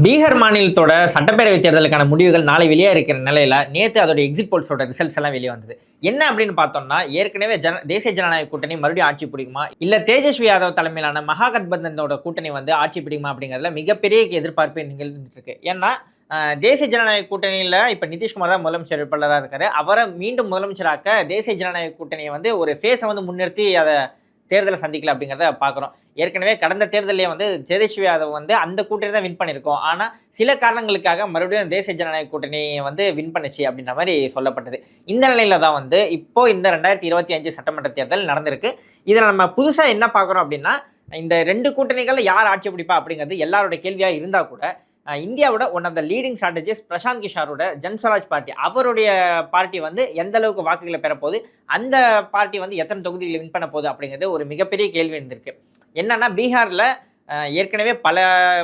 பீகார் மாநிலத்தோட சட்டப்பேரவை தேர்தலுக்கான முடிவுகள் நாளை வெளியே இருக்கிற நிலையில நேற்று அதோட எக்ஸிட் போல்ஸோட ரிசல்ட்ஸ் எல்லாம் வெளியே வந்தது. என்ன அப்படின்னு பார்த்தோம்னா ஏற்கனவே ஜன தேசிய ஜனநாயக கூட்டணி மறுபடியும் ஆட்சி பிடிக்குமா? இல்ல தேஜஸ்வி யாதவ் தலைமையிலான மகாகத்பந்தனோட கூட்டணி வந்து ஆட்சி பிடிக்குமா அப்படிங்கிறதுல மிகப்பெரிய எதிர்பார்ப்பு நிகழ்ந்துட்டு இருக்கு. ஏன்னா தேசிய ஜனநாயக கூட்டணியில் இப்போ நிதிஷ்குமார் தான் முதலமைச்சர் வேட்பாளராக இருக்காரு. அவரை மீண்டும் முதலமைச்சராக்க தேசிய ஜனநாயக கூட்டணியை வந்து ஒரு ஃபேஸை வந்து முன்னிறுத்தி அதை தேர்தலை சந்திக்கல அப்படிங்கிறத பார்க்குறோம். ஏற்கனவே கடந்த தேர்தலே வந்து ஜெயதேஷ்வி யாதவ் வந்து அந்த கூட்டணி தான் வின் பண்ணியிருக்கோம். ஆனால் சில காரணங்களுக்காக மறுபடியும் தேசிய ஜனநாயக கூட்டணியை வந்து வின் பண்ணுச்சு அப்படின்ற மாதிரி சொல்லப்பட்டது. இந்த நிலையில தான் வந்து இப்போ இந்த ரெண்டாயிரத்தி இருபத்தி அஞ்சு சட்டமன்ற தேர்தல் நடந்திருக்கு. இதில் நம்ம புதுசாக என்ன பார்க்குறோம் அப்படின்னா இந்த ரெண்டு கூட்டணிகளில் யார் ஆட்சி பிடிப்பா அப்படிங்கிறது எல்லாரோட கேள்வியாக இருந்தால் கூட இந்தியாவோட one of the leading strategist Prashant கிஷாரோட Jan Suraaj party அவருடைய பார்ட்டி வந்து எந்த அளவுக்கு வாக்குகளை பெறப்போகுது அந்த பார்ட்டி வந்து எத்தனை தொகுதிகளை வின் பண்ண போகுது அப்படிங்கிறது ஒரு மிகப்பெரிய கேள்வி இருந்திருக்கு. என்னன்னா பீகாரில் ஏற்கனவே பல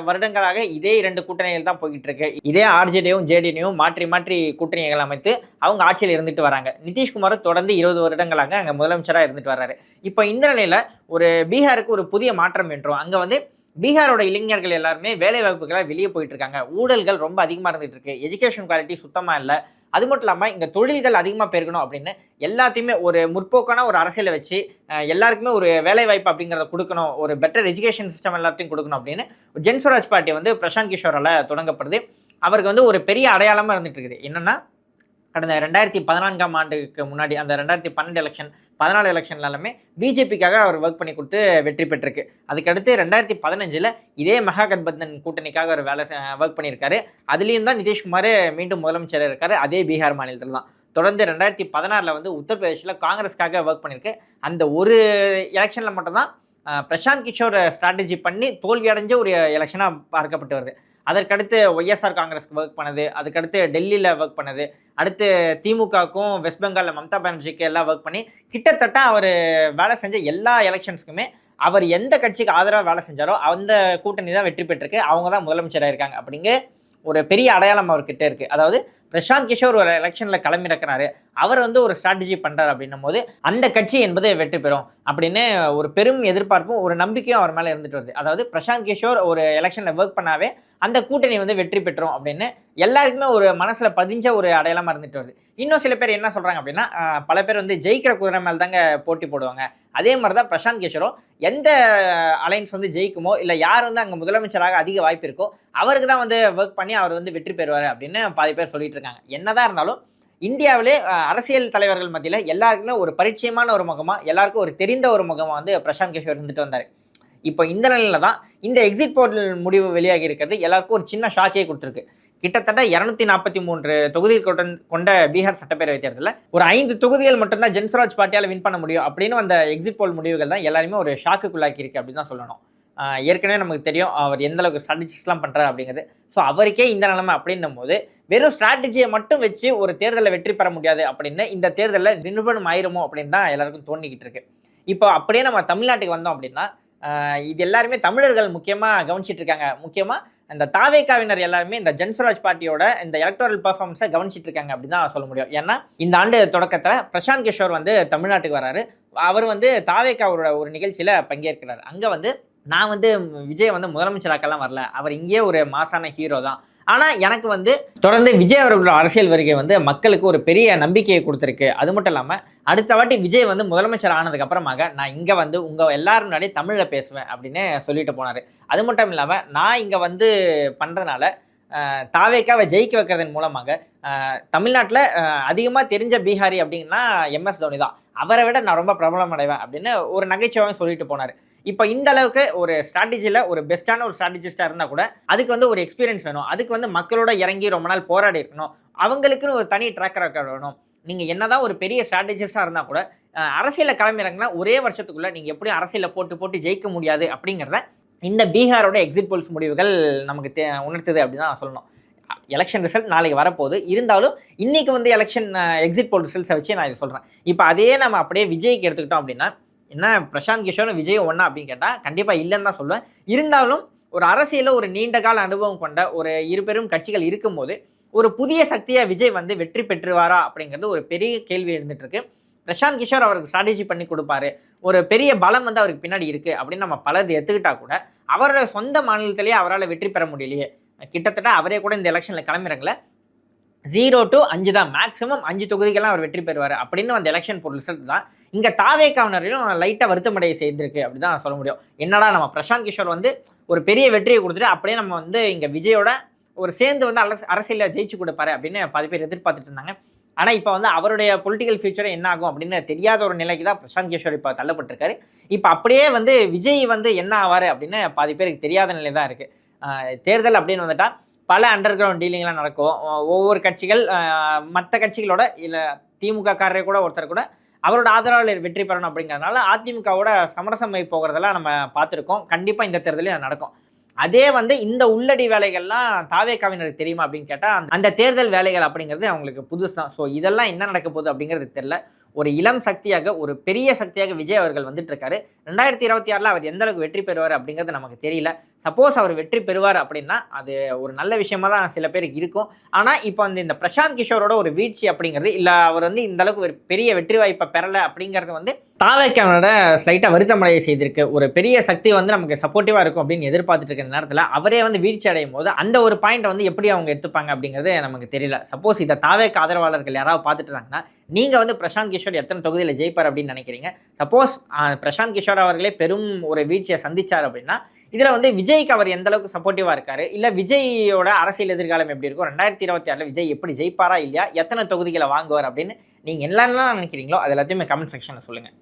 வருடங்களாக இதே இரண்டு கூட்டணிகள் தான் போய்கிட்டு இருக்கு இதே ஆர்ஜேடியும் ஜேடியும் மாற்றி மாற்றி கூட்டணிகள் அமைத்து அவங்க ஆட்சியில் இருந்துட்டு வராங்க. நிதிஷ்குமார் தொடர்ந்து இருபது வருடங்களாக அங்கே முதலமைச்சராக இருந்துட்டு வர்றாரு. இப்போ இந்த நிலையில் ஒரு பீகாருக்கு ஒரு புதிய மாற்றம் என்றும் அங்கே வந்து பீகாரோட இளைஞர்கள் எல்லாருமே வேலை வாய்ப்புகளாக வெளியே போயிட்டு இருக்காங்க ஊழல்கள் ரொம்ப அதிகமாக இருந்துட்டு இருக்கு எஜுகேஷன் குவாலிட்டி சுத்தமாக இல்லை. அது மட்டும் இல்லாமல் இங்கே தொழில்கள் அதிகமாக பெருகணும் அப்படின்னு எல்லாத்தையுமே ஒரு முற்போக்கான ஒரு அரசியலை வச்சு எல்லாருக்குமே ஒரு வேலை வாய்ப்பு அப்படிங்கிறத கொடுக்கணும். ஒரு பெட்டர் எஜுகேஷன் சிஸ்டம் எல்லாத்தையும் கொடுக்கணும் அப்படின்னு ஜென்ஸ்வராஜ் பார்ட்டி வந்து பிரசாந்த் கிஷோரால் தொடங்கப்படுது. அவருக்கு வந்து ஒரு பெரிய அடையாளமாக இருந்துட்டு இருக்குது என்னென்னா கடந்த ரெண்டாயிரத்தி பதினான்காம் ஆண்டுக்கு முன்னாடி அந்த ரெண்டாயிரத்தி பன்னெண்டு எலெக்ஷன் பதினாலு எலெக்ஷன்லாலுமே பிஜேபிக்காக அவர் ஒர்க் பண்ணி கொடுத்து வெற்றி பெற்றிருக்கு. அதுக்கடுத்து ரெண்டாயிரத்தி பதினஞ்சில் இதே மகாகட்பந்தன் கூட்டணிக்காக அவர் வேலை ஒர்க் பண்ணியிருக்காரு. அதுலேயும் தான் நிதிஷ்குமார் மீண்டும் முதலமைச்சர் இருக்கார். அதே பீகார் மாநிலத்தில் தான். தொடர்ந்து ரெண்டாயிரத்தி பதினாறில் வந்து உத்தரப்பிரதேசில் காங்கிரஸ்க்காக ஒர்க் பண்ணியிருக்கு. அந்த ஒரு எலெக்ஷனில் மட்டும்தான் பிரசாந்த் கிஷோர் ஸ்ட்ராட்டஜி பண்ணி தோல்வி அடைஞ்ச ஒரு எலெக்ஷனாக பார்க்கப்பட்டு வருது. அதற்கடுத்து ஒய்எஸ்ஆர் காங்கிரஸ்க்கு ஒர்க் பண்ணது அதுக்கடுத்து டெல்லியில் ஒர்க் பண்ணது அடுத்து திமுகவுக்கும் வெஸ்ட் பெங்காலில் மம்தா பானர்ஜிக்கு எல்லாம் ஒர்க் பண்ணி கிட்டத்தட்ட அவர் வேலை செஞ்ச எல்லா எலெக்ஷன்ஸ்க்குமே அவர் எந்த கட்சிக்கு ஆதரவாக வேலை செஞ்சாரோ அந்த கூட்டணி தான் வெற்றி பெற்றிருக்கு. அவங்க தான் முதலமைச்சராக இருக்காங்க அப்படிங்க ஒரு பெரிய அடையாளம் அவர்கிட்ட இருக்குது அதாவது பிரசாந்த் கிஷோர் ஒரு எலெக்ஷனில் கிளம்பிறக்கிறாரு அவர் வந்து ஒரு ஸ்ட்ராட்டஜி பண்ணுறாரு அப்படின்னும் போது அந்த கட்சி என்பது வெற்றி பெறும் அப்படின்னு ஒரு பெரும் எதிர்பார்ப்பும் ஒரு நம்பிக்கையும் அவர் மேலே இருந்துட்டு வருது. அதாவது பிரசாந்த் கிஷோர் ஒரு எலெக்ஷனில் ஒர்க் பண்ணாவே அந்த கூட்டணி வந்து வெற்றி பெற்றோம் அப்படின்னு எல்லாருக்குமே ஒரு மனசில் பதிஞ்ச ஒரு அடையாளமாக இருந்துட்டு வருது. இன்னும் சில பேர் என்ன சொல்கிறாங்க அப்படின்னா பல பேர் வந்து ஜெயிக்கிற குதிரை மேலே தாங்க போட்டி போடுவாங்க. அதே மாதிரி தான் பிரசாந்த் கிஷோரும் எந்த அலைன்ஸ் வந்து ஜெயிக்குமோ இல்லை யார் வந்து அங்கே முதலமைச்சராக அதிக வாய்ப்பு இருக்கோ அவருக்கு தான் வந்து ஒர்க் பண்ணி அவர் வந்து வெற்றி பெறுவார் அப்படின்னு பாதி பேர் சொல்லிட்டு இருக்காங்க. என்னதான் இருந்தாலும் இந்தியாவிலே அரசியல் தலைவர்கள் மத்தியில் எல்லாருக்குமே ஒரு பரிச்சயமான ஒரு முகமாக எல்லாருக்கும் ஒரு தெரிந்த ஒரு முகமாக வந்து பிரசாந்த் கிஷோர் இருந்துட்டு வந்தார். இப்போ இந்த நிலையில தான் இந்த எக்ஸிட் போல் முடிவு வெளியாகி இருக்கிறது எல்லாருக்கும் ஒரு சின்ன ஷாக்கே கொடுத்துருக்கு. கிட்டத்தட்ட இரநூத்தி நாற்பத்தி மூன்று தொகுதிகள் கொண்ட- கொண்ட பீகார் சட்டப்பேரவை தேர்தலில் ஒரு ஐந்து தொகுதிகள் மட்டும்தான் ஜென்ஸ்வராஜ் பார்ட்டியால் வின் பண்ண முடியும் அப்படின்னு அந்த எக்ஸிட் போல் முடிவுகள் தான் எல்லாருமே ஒரு ஷாக்குக்குள்ளாக்கி இருக்கு அப்படின்னு தான் சொல்லணும். ஏற்கனவே நமக்கு தெரியும் அவர் எந்த அளவுக்கு ஸ்ட்ராட்டஜிஸ்லாம் பண்ணுறாரு அப்படிங்கிறது. ஸோ அவருக்கே இந்த நிலைமை அப்படின்னும் போது வெறும் ஸ்ட்ராட்டஜியை மட்டும் வச்சு ஒரு தேர்தலில் வெற்றி பெற முடியாது அப்படின்னு இந்த தேர்தலில் நிரூபணம் ஆயிருமோ அப்படின்னு தான் எல்லாருக்கும் தோண்டிக்கிட்டு இருக்கு. இப்போ அப்படியே நம்ம தமிழ்நாட்டுக்கு வந்தோம் அப்படின்னா இது எல்லாருமே தமிழர்கள் முக்கியமாக கவனிச்சிட்டு இருக்காங்க. முக்கியமாக இந்த தாவேக்காவினர் எல்லாருமே இந்த ஜன்சுராஜ் பார்ட்டியோட இந்த எலக்டோரல் பர்ஃபார்மன்ஸை கவனிச்சிட்டு இருக்காங்க அப்படின்னு தான் சொல்ல முடியும். ஏன்னா இந்த ஆண்டு தொடக்கத்தில் பிரசாந்த் கிஷோர் வந்து தமிழ்நாட்டுக்கு வராரு. அவர் வந்து தாவேக்காவோட ஒரு நிகழ்ச்சியில் பங்கேற்கிறார். அங்கே வந்து நான் வந்து விஜய் வந்து முதலமைச்சராக்கெல்லாம் வரல. அவர் இங்கேயே ஒரு மாசான ஹீரோ தான். ஆனால் எனக்கு வந்து தொடர்ந்து விஜய் அவர்களோட அரசியல் வருகை வந்து மக்களுக்கு ஒரு பெரிய நம்பிக்கையை கொடுத்துருக்கு. அது மட்டும் இல்லாமல் அடுத்த வாட்டி விஜய் வந்து முதலமைச்சர் ஆனதுக்கப்புறமாக நான் இங்கே வந்து உங்கள் எல்லாரும் முன்னாடி தமிழில் பேசுவேன் அப்படின்னு சொல்லிட்டு போனார். அது மட்டும் இல்லாமல் நான் இங்கே வந்து பண்ணுறதுனால தாவேக்காவை ஜெயிக்க வைக்கிறதன் மூலமாக தமிழ்நாட்டில் அதிகமாக தெரிஞ்ச பீகாரி அப்படின்னா எம்எஸ் தோனி தான். அவரை விட நான் ரொம்ப பிரபலம் அடைவேன் அப்படின்னு ஒரு நகைச்சுவையும் சொல்லிட்டு போனார். இப்போ இந்த அளவுக்கு ஒரு ஸ்ட்ராட்டஜியில் ஒரு பெஸ்ட்டான ஒரு ஸ்ட்ராட்டஜிஸ்டாக இருந்தால் கூட அதுக்கு வந்து ஒரு எக்ஸ்பீரியன்ஸ் வேணும். அதுக்கு வந்து மக்களோட இறங்கி ரொம்ப நாள் போராடி இருக்கணும். அவங்களுக்குன்னு ஒரு தனி ட்ராக் ரெக்கார்ட் வேணும். நீங்கள் என்னதான் ஒரு பெரிய ஸ்ட்ராட்டஜிஸ்டாக இருந்தால் கூட அரசியலில் அரசியல கிளம்பிறங்கினா ஒரே வருஷத்துக்குள்ளே நீங்கள் எப்படியும் அரசியலில் போட்டு போட்டு ஜெயிக்க முடியாது அப்படிங்கிறத இந்த பீகாரோட எக்ஸிட் போல்ஸ் முடிவுகள் நமக்கு தே உணர்த்துது அப்படின்னு தான் சொல்லணும். எலெக்ஷன் ரிசல்ட் நாளைக்கு வரப்போகுது. இருந்தாலும் இன்றைக்கி வந்து எலெக்ஷன் எக்ஸிட் போல் ரிசல்ட்ஸை வச்சு நான் இதை சொல்கிறேன் இப்போ அதே நம்ம அப்படியே விஜய்க்கு எடுத்துக்கிட்டோம் அப்படின்னா என்ன பிரசாந்த் கிஷோரும் விஜயும் ஒன்றா அப்படின்னு கேட்டால் கண்டிப்பாக இல்லைன்னு தான் சொல்லுவேன். இருந்தாலும் ஒரு அரசியலில் ஒரு நீண்ட கால அனுபவம் கொண்ட ஒரு இருபெரும் கட்சிகள் இருக்கும்போது ஒரு புதிய சக்தியாக விஜய் வந்து வெற்றி பெற்றுவாரா அப்படிங்கிறது ஒரு பெரிய கேள்வி இருந்துகிட்ருக்கு பிரசாந்த் கிஷோர் அவருக்கு ஸ்ட்ராட்டஜி பண்ணி கொடுப்பாரு. ஒரு பெரிய பலம் வந்து அவருக்கு பின்னாடி இருக்குது அப்படின்னு நம்ம பலர் எடுத்துக்கிட்டா கூட அவரோட சொந்த மாநிலத்திலேயே அவரால் வெற்றி பெற முடியலையே. கிட்டத்தட்ட அவரே கூட இந்த எலெக்ஷனில் கிளம்பிறங்கள ஜீரோ டு அஞ்சு தான். மேக்ஸிமம் அஞ்சு தொகுதிகள்லாம் அவர் வெற்றி பெறுவார் அப்படின்னு அந்த எலெக்ஷன் போர் ரிசல்ட் தான் இங்கே தாவே தாவேக்காவினரையும் லைட்டாக வருத்தமடைய செய்திருக்கு அப்படி தான் சொல்ல முடியும். என்னடா நம்ம பிரசாந்த் கிஷோர் வந்து ஒரு பெரிய வெற்றியை கொடுத்துட்டு அப்படியே நம்ம வந்து இங்கே விஜயோட ஒரு சேர்ந்து வந்து அரசு அரசியலில் ஜெயிச்சு கொடுப்பாரு அப்படின்னு பாதி பேர் எதிர்பார்த்துட்டு இருந்தாங்க. ஆனால் இப்போ வந்து அவருடைய பொலிட்டிக்கல் ஃபியூச்சர் என்ன ஆகும் அப்படின்னு தெரியாத ஒரு நிலைக்கு தான் பிரசாந்த் கிஷோர் இப்போ தள்ளப்பட்டிருக்காரு. இப்போ அப்படியே வந்து விஜய் வந்து என்ன ஆவார் அப்படின்னு பாதி பேருக்கு தெரியாத நிலை தான் இருக்குது தேர்தல் அப்படின்னு வந்துட்டால் பல அண்டர் கிரவுண்ட் டீலிங்லாம் நடக்கும். ஒவ்வொரு கட்சிகள் மற்ற கட்சிகளோட இல்லை திமுக காரரை கூட ஒருத்தர் கூட அவரோட ஆதரவாளர் வெற்றி பெறணும் அப்படிங்கிறதுனால அதிமுகவோட சமரசமை போகிறதெல்லாம் நம்ம பார்த்துருக்கோம். கண்டிப்பாக இந்த தேர்தலையும் அது நடக்கும். அதே வந்து இந்த உள்ளடி வேலைகள்லாம் தாவேக்காவினருக்கு தெரியுமா அப்படின்னு கேட்டால் அந்த தேர்தல் வேலைகள் அப்படிங்கிறது அவங்களுக்கு புதுசு. தான் ஸோ இதெல்லாம் என்ன நடக்க போகுது அப்படிங்கிறது தெரில ஒரு இளம் சக்தியாக ஒரு பெரிய சக்தியாக விஜய் அவர்கள் வந்துட்டு இருக்காரு. ரெண்டாயிரத்தி இருபத்தி ஆறில் அவர் எந்த அளவுக்கு வெற்றி பெறுவார் அப்படிங்கிறது நமக்கு தெரியல. சப்போஸ் அவர் வெற்றி பெறுவார் அப்படின்னா அது ஒரு நல்ல விஷயமா தான் சில பேருக்கு இருக்கும். ஆனால் இப்போ வந்து இந்த பிரசாந்த் கிஷோரோட ஒரு வீழ்ச்சி அப்படிங்கிறது இல்லை அவர் வந்து இந்த அளவுக்கு ஒரு பெரிய வெற்றி வாய்ப்பை பெறலை அப்படிங்கிறது வந்து தாவேக்கானோட ஸ்லைட்டாக வருத்தமடைய செய்திருக்கு. ஒரு பெரிய சக்தி வந்து நமக்கு சப்போர்ட்டிவாக இருக்கும் அப்படின்னு எதிர்பார்த்துட்டு இருக்கிற நேரத்தில் அவரே வந்து வீழ்ச்சி அடையும் போது அந்த ஒரு பாயிண்ட்டை வந்து எப்படி அவங்க எடுத்துப்பாங்க அப்படிங்கிறது நமக்கு தெரியல. சப்போஸ் இதை தாவேக்க ஆதரவாளர்கள் யாராவது பார்த்துட்டு இருந்தாங்கன்னா நீங்கள் வந்து பிரசாந்த் கிஷோர் எத்தனை தொகுதியில் ஜெயிப்பார் அப்படின்னு நினைக்கிறீங்க? சப்போஸ் பிரசாந்த் கிஷோர் அவர்களே பெரும் ஒரு வீழ்ச்சியை சந்தித்தார் அப்படின்னா இதில் வந்து விஜய்க்கு அவர் எந்த அளவுக்கு சப்போர்ட்டிவாக இருக்காரு? இல்லை விஜயோட அரசியல் எதிர்காலம் எப்படி இருக்கும்? ரெண்டாயிரத்தி இருபத்தி ஆறில் விஜய் எப்படி ஜெயிப்பாரா இல்லையா? எத்தனை தொகுதிகளை வாங்குவார் அப்படின்னு நீங்கள் என்னென்னலாம் நினைக்கிறீங்களோ அது எல்லாத்தையுமே கமெண்ட் செக்ஷனில் சொல்லுங்கள்